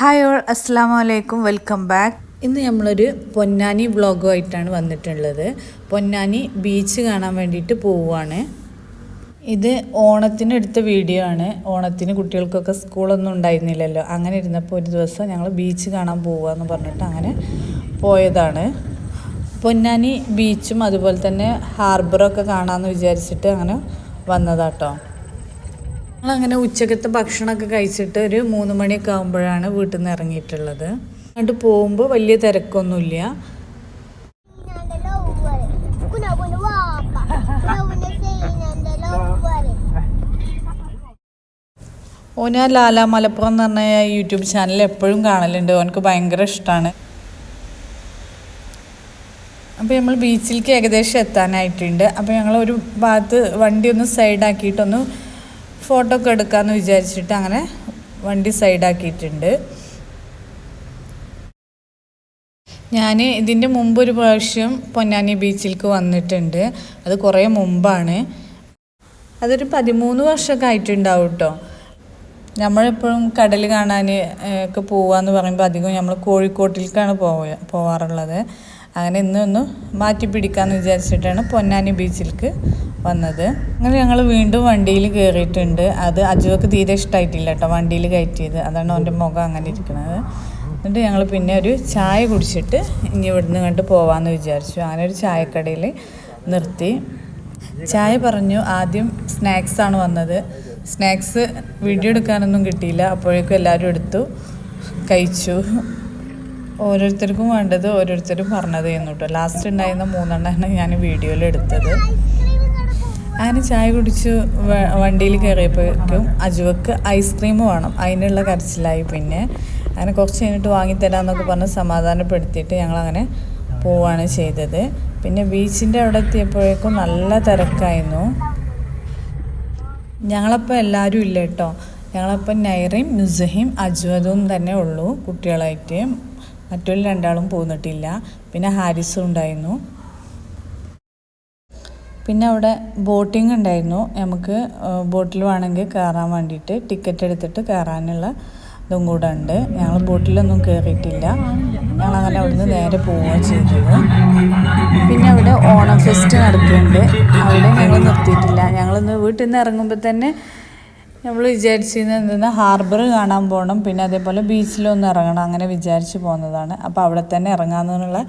Hi all അസ്സാം വലൈക്കും welcome back ഇന്ന് നമ്മളൊരു പൊന്നാനി വ്ളോഗുമായിട്ടാണ് വന്നിട്ടുള്ളത്. പൊന്നാനി ബീച്ച് കാണാൻ വേണ്ടിയിട്ട് പോവുകയാണ് ഇത് ഓണത്തിന് എടുത്ത വീഡിയോ ആണ്. ഓണത്തിന് കുട്ടികൾക്കൊക്കെ സ്കൂളൊന്നും ഉണ്ടായിരുന്നില്ലല്ലോ. അങ്ങനെ ഇരുന്നപ്പോൾ ഒരു ദിവസം ഞങ്ങൾ ബീച്ച് കാണാൻ പോവുക എന്ന് പറഞ്ഞിട്ട് അങ്ങനെ പോയതാണ്. പൊന്നാനി ബീച്ചും അതുപോലെ തന്നെ ഹാർബറൊക്കെ കാണാമെന്ന് വിചാരിച്ചിട്ട് അങ്ങനെ വന്നതാട്ടോ. ഞങ്ങളങ്ങനെ ഉച്ചക്കത്തെ ഭക്ഷണമൊക്കെ കഴിച്ചിട്ട് ഒരു മൂന്ന് മണിയൊക്കെ ആകുമ്പോഴാണ് വീട്ടിൽ നിന്ന് ഇറങ്ങിയിട്ടുള്ളത്. അങ്ങോട്ട് പോകുമ്പോൾ വലിയ തിരക്കൊന്നുമില്ല. ഓന് ലാല മലപ്പുറം എന്ന് പറഞ്ഞ യൂട്യൂബ് ചാനൽ എപ്പോഴും കാണലുണ്ട്. ഓനക്ക് ഭയങ്കര ഇഷ്ടമാണ്. അപ്പോൾ നമ്മൾ ബീച്ചിലേക്ക് ഏകദേശം എത്താനായിട്ടുണ്ട്. അപ്പോൾ ഞങ്ങൾ ഒരു ഭാഗത്ത് വണ്ടി ഒന്ന് സൈഡാക്കിയിട്ടൊന്ന് ഫോട്ടോ ഒക്കെ എടുക്കാമെന്ന് വിചാരിച്ചിട്ട് അങ്ങനെ വണ്ടി സൈഡാക്കിയിട്ടുണ്ട് ഞാൻ ഇതിന്റെ മുമ്പ് ഒരു പ്രാവശ്യം പൊന്നാനി ബീച്ചിലേക്ക് വന്നിട്ടുണ്ട്. അത് കുറേ മുമ്പാണ്. അതൊരു പതിമൂന്ന് വർഷമൊക്കെ ആയിട്ടുണ്ടാവും കേട്ടോ നമ്മളെപ്പോഴും കടൽ കാണാൻ ഒക്കെ പോവാന്ന് പറയുമ്പോൾ അധികം നമ്മൾ കോഴിക്കോട്ടിലേക്കാണ് പോവുക പോവാറുള്ളത്. അങ്ങനെ ഇന്നൊന്ന് മാറ്റി പിടിക്കാമെന്ന് വിചാരിച്ചിട്ടാണ് പൊന്നാനി ബീച്ചിലേക്ക് വന്നത്. അങ്ങനെ ഞങ്ങൾ വീണ്ടും വണ്ടിയിൽ കയറിയിട്ടുണ്ട് അത് അജുവക്ക് തീരെ ഇഷ്ടമായിട്ടില്ല കേട്ടോ വണ്ടിയിൽ കയറ്റിയത്. അതാണ് അവന്റെ മുഖം അങ്ങനെ ഇരിക്കുന്നത് എന്നിട്ട് ഞങ്ങൾ പിന്നെ ഒരു ചായ കുടിച്ചിട്ട് ഇനി ഇവിടുന്ന് കണ്ട് പോവാമെന്ന് വിചാരിച്ചു. അങ്ങനെ ഒരു ചായക്കടയിൽ നിർത്തി. ചായ പറഞ്ഞു ആദ്യം സ്നാക്സ് ആണ് വന്നത്. സ്നാക്സ് വീഡിയോ എടുക്കാനൊന്നും കിട്ടിയില്ല. അപ്പോഴേക്കും എല്ലാവരും എടുത്തു. കഴിച്ചു. ഓരോരുത്തർക്കും വേണ്ടത് ഓരോരുത്തരും പറഞ്ഞത് ചെയ്യുന്നു കേട്ടോ. ലാസ്റ്റ് ഉണ്ടായിരുന്ന മൂന്നെണ്ണമാണ് ഞാൻ വീഡിയോയിൽ എടുത്തത്. അങ്ങനെ ചായ കുടിച്ച് വണ്ടിയിൽ കയറിയപ്പോഴേക്കും അജുവക്ക് ഐസ്ക്രീം വേണം. അതിനുള്ള കരച്ചിലായി പിന്നെ. അങ്ങനെ കുറച്ച് കഴിഞ്ഞിട്ട് വാങ്ങിത്തരാമെന്നൊക്കെ പറഞ്ഞ് സമാധാനപ്പെടുത്തിയിട്ട് ഞങ്ങളങ്ങനെ പോവാണ് ചെയ്തത്. പിന്നെ ബീച്ചിന്റെ അവിടെ എത്തിയപ്പോഴേക്കും നല്ല തിരക്കായിരുന്നു. ഞങ്ങളപ്പോൾ എല്ലാവരും ഇല്ല കേട്ടോ ഞങ്ങളപ്പോൾ നൈറയും നുസഹിം അജ്വദും തന്നെ ഉള്ളൂ കുട്ടികളായിട്ട്. മറ്റൊരു രണ്ടാളും പോന്നിട്ടില്ല. പിന്നെ ഹാരിസും ഉണ്ടായിരുന്നു. പിന്നെ അവിടെ ബോട്ടിംഗ് ഉണ്ടായിരുന്നു. നമുക്ക് ബോട്ടിൽ വേണമെങ്കിൽ കയറാൻ വേണ്ടിയിട്ട് ടിക്കറ്റ് എടുത്തിട്ട് കയറാനുള്ള ഇതും കൂടെ ഉണ്ട്. ഞങ്ങൾ ബോട്ടിലൊന്നും കയറിയിട്ടില്ല ഞങ്ങളങ്ങനെ അവിടുന്ന് നേരെ പോവുകയാണ് ചെയ്തത്. പിന്നെ അവിടെ ഓണം ഫെസ്റ്റ് നടക്കുന്നുണ്ട്. അവിടെ ഞങ്ങൾ നിർത്തിയിട്ടില്ല. ഞങ്ങളിന്ന് വീട്ടിൽ നിന്ന് ഇറങ്ങുമ്പോൾ തന്നെ നമ്മൾ വിചാരിച്ചിരുന്നത് എന്തെന്നാൽ ഹാർബർ കാണാൻ പോകണം പിന്നെ അതേപോലെ ബീച്ചിലൊന്ന് ഇറങ്ങണം. അങ്ങനെ വിചാരിച്ച് പോകുന്നതാണ് അപ്പോൾ അവിടെ തന്നെ ഇറങ്ങാമെന്നുള്ള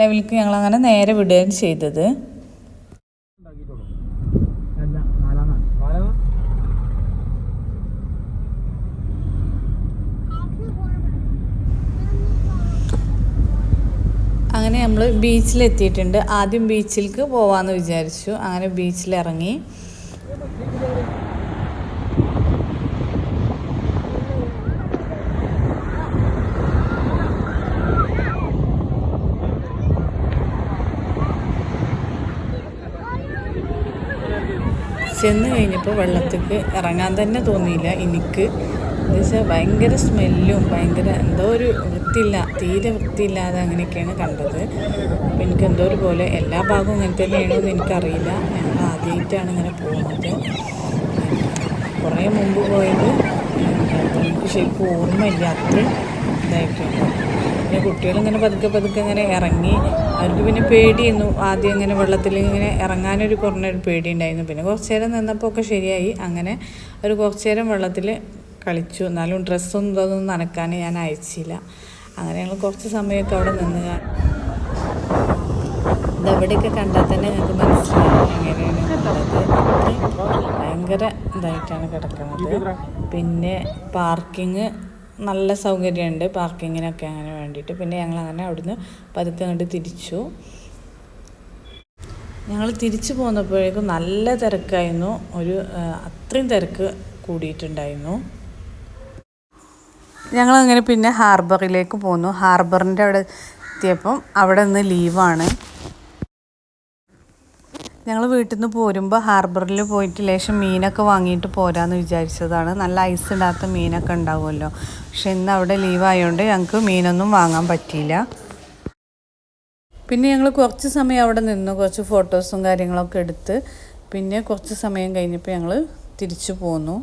ലെവലിലേക്ക് ഞങ്ങളങ്ങനെ നേരെ വിടുകയും ചെയ്തത്. അങ്ങനെ നമ്മൾ ബീച്ചിലെത്തിയിട്ടുണ്ട്. ആദ്യം ബീച്ചിലേക്ക് പോവാമെന്ന് വിചാരിച്ചു. അങ്ങനെ ബീച്ചിലിറങ്ങി. ചെന്ന് കഴിഞ്ഞപ്പോൾ വെള്ളത്തേക്ക് ഇറങ്ങാൻ തന്നെ തോന്നിയില്ല. എനിക്ക് എന്താ വെച്ചാൽ ഭയങ്കര സ്മെല്ലും ഭയങ്കര എന്തോ ഒരു വൃത്തിയില്ല തീരെ വൃത്തിയില്ലാതെ അങ്ങനെയൊക്കെയാണ് കണ്ടത്. എനിക്ക് എന്തോ ഒരു പോലെ എല്ലാ ഭാഗവും ഇങ്ങനെ തന്നെയാണോ എന്ന് എനിക്കറിയില്ല. ഞങ്ങൾ ആദ്യമായിട്ടാണ് ഇങ്ങനെ പോകുന്നത്. കുറേ മുമ്പ് പോയത് എനിക്ക് ശരിക്കും ഓർമ്മയില്ല അത്രയും ഇതായിട്ടുണ്ട്. പിന്നെ കുട്ടികളിങ്ങനെ പതുക്കെ പതുക്കെ ഇങ്ങനെ ഇറങ്ങി അവർക്ക് പിന്നെ പേടിയായിരുന്നു. ആദ്യം ഇങ്ങനെ വെള്ളത്തിൽ ഇങ്ങനെ ഇറങ്ങാനൊരു കുറഞ്ഞൊരു പേടി ഉണ്ടായിരുന്നു പിന്നെ കുറച്ച് നേരം നിന്നപ്പോൾ ഒക്കെ ശരിയായി. അങ്ങനെ ഒരു കുറച്ച് നേരം വെള്ളത്തിൽ കളിച്ചു. എന്നാലും ഡ്രസ്സൊന്നും ഇതൊന്നും നനക്കാൻ ഞാൻ അയച്ചില്ല. അങ്ങനെ ഞങ്ങൾ കുറച്ച് സമയമൊക്കെ അവിടെ നിന്ന് കാ- ഇതെവിടെയൊക്കെ കണ്ടാൽ തന്നെ ഞങ്ങൾക്ക് മനസ്സിലാവും എങ്ങനെയാണ് ഭയങ്കര ഇതായിട്ടാണ് കിടക്കുന്നത്. പിന്നെ പാർക്കിങ് നല്ല സൗകര്യമുണ്ട്. പാർക്കിങ്ങിനൊക്കെ അങ്ങനെ വേണ്ടിയിട്ട്. പിന്നെ ഞങ്ങൾ അങ്ങനെ അവിടുന്ന് പതുക്കെ അങ്ങോട്ട് തിരിച്ചു. ഞങ്ങൾ തിരിച്ചു പോന്നപ്പോഴേക്കും നല്ല തിരക്കായിരുന്നു. ഒരു അത്രയും തിരക്ക് കൂടിയിട്ടുണ്ടായിരുന്നു. ഞങ്ങളങ്ങനെ പിന്നെ ഹാർബറിലേക്ക് പോന്നു. ഹാർബറിന്റെ അവിടെ എത്തിയപ്പം അവിടെ നിന്ന് ലീവാണ്. ഞങ്ങൾ വീട്ടിൽ നിന്ന് പോരുമ്പോൾ ഹാർബറിൽ പോയിട്ട് ലേശം മീനൊക്കെ വാങ്ങിയിട്ട് പോരാന്ന് വിചാരിച്ചതാണ്. നല്ല ഐസ് ഇടാത്ത മീനൊക്കെ ഉണ്ടാവുമല്ലോ. പക്ഷെ ഇന്ന് അവിടെ ലീവായതുകൊണ്ട് ഞങ്ങൾക്ക് മീനൊന്നും വാങ്ങാൻ പറ്റിയില്ല. പിന്നെ ഞങ്ങൾ കുറച്ച് സമയം അവിടെ നിന്നു. കുറച്ച് ഫോട്ടോസും കാര്യങ്ങളൊക്കെ എടുത്ത്. പിന്നെ കുറച്ച് സമയം കഴിഞ്ഞപ്പോൾ ഞങ്ങൾ തിരിച്ചു പോന്നു.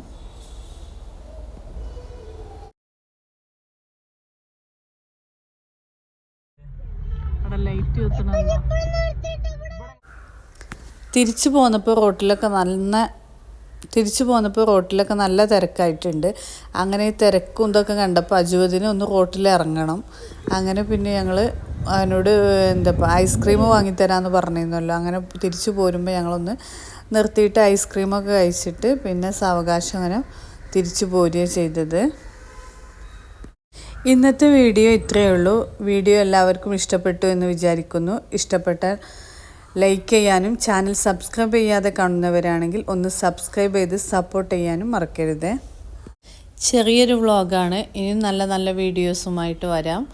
നിർത്തിയിട്ട് ഇവിടെ തിരിച്ചു പോന്നപ്പോൾ റോട്ടിലൊക്കെ നല്ല തിരിച്ചു പോന്നപ്പോൾ റോട്ടിലൊക്കെ നല്ല തിരക്കായിട്ടുണ്ട്. അങ്ങനെ ഈ തിരക്കും ഇതൊക്കെ കണ്ടപ്പോൾ അജുവദിന് ഒന്ന് റോട്ടിൽ ഇറങ്ങണം. അങ്ങനെ പിന്നെ ഞങ്ങൾ അവനോട് എന്താ ഐസ്ക്രീം വാങ്ങിത്തരാമെന്ന് പറഞ്ഞിരുന്നല്ലോ. അങ്ങനെ തിരിച്ചു പോരുമ്പോൾ ഞങ്ങളൊന്ന് നിർത്തിയിട്ട് ഐസ്ക്രീമൊക്കെ കഴിച്ചിട്ട് പിന്നെ സാവകാശം അങ്ങനെ തിരിച്ചു പോരുകയാണ് ചെയ്തത്. ഇന്നത്തെ വീഡിയോ ഇത്രയേ ഉള്ളൂ. വീഡിയോ എല്ലാവർക്കും ഇഷ്ടപ്പെട്ടു എന്ന് വിചാരിക്കുന്നു. ഇഷ്ടപ്പെട്ടാൽ ലൈക്ക് ചെയ്യാനും ചാനൽ സബ്സ്ക്രൈബ് ചെയ്യാതെ കാണുന്നവരാണെങ്കിൽ ഒന്ന് സബ്സ്ക്രൈബ് ചെയ്ത് സപ്പോർട്ട് ചെയ്യാനും മറക്കരുത്. ചെറിയൊരു വ്ളോഗാണ്. ഇനിയും നല്ല നല്ല വീഡിയോസുമായിട്ട് വരാം.